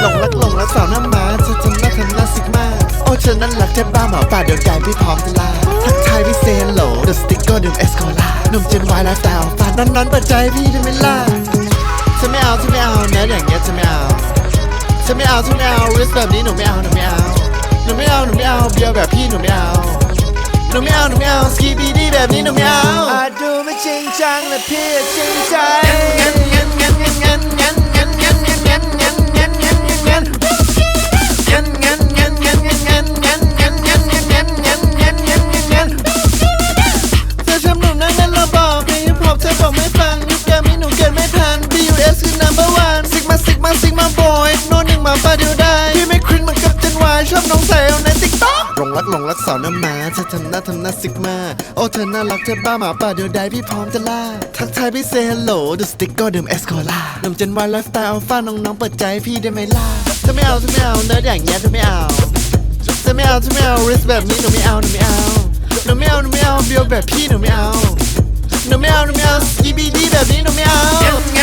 หลงรักหลงรักสาวหน้าม้าเธอทำหน้าทำหน้าซิกมาโอ้เธอนั้นรักแทบบ้าหมาป่าเดียวใจพี่พร้อมจะลาทักทายพี่เซนโหลเดอะสติ๊กเกอร์ดื่มเอสโคลาหนุ่มเจนวายไลฟ์สไตล์ฟาดนอนๆเปิดใจพี่ได้ไหมล่ะฉันไม่เอาฉันไม่เอาเนื้ออย่างเงี้ยฉันไม่เอาฉันไม่เอาฉันไม่เอาริสแบบนี้หนูไม่เอาหนูไม่เอาหนูไม่เอาหนูไม่เอาเบียร์แบบพี่หนูไม่เอาหนูไม่เอาหนูไม่เอาสกีบีดีแบบนี้หนูไม่เอาอาจดูไม่จริงจังและพี่จริงใจ นวายชอบน้องเอาในติ๊กต็อกหลงรักหลงรักสาวน้ำหมาเธอทำหน้าทำหน้าซิกมา โอ้เธอน่ารักเธอบ้าหมาป่าเดียวใดพี่พร้อมจะล่า ทักทายพี่เซฮัลโหลดูสติ๊กเกอร์ดื่มเอสโคล่าหนุ่มเจนวายไลฟ์สไตล์อัลฟาน้องๆเปิดใจพี่ได้ไหมล่ะเธอไม่เอาเธอไม่เอาเนิร์ดอย่างเงี้ยเธอไม่เอาเธอไม่เอาเธอไม่เอาริสแบบนี้หนูไม่เอาหนูไม่เอาหนูไม่เอาหนูไม่เอาเบียวแบบพี่หนูไม่เอาหนูไม่เอาหนูไม่เอาสกีบีดีแบบนี้หนูไม่เอา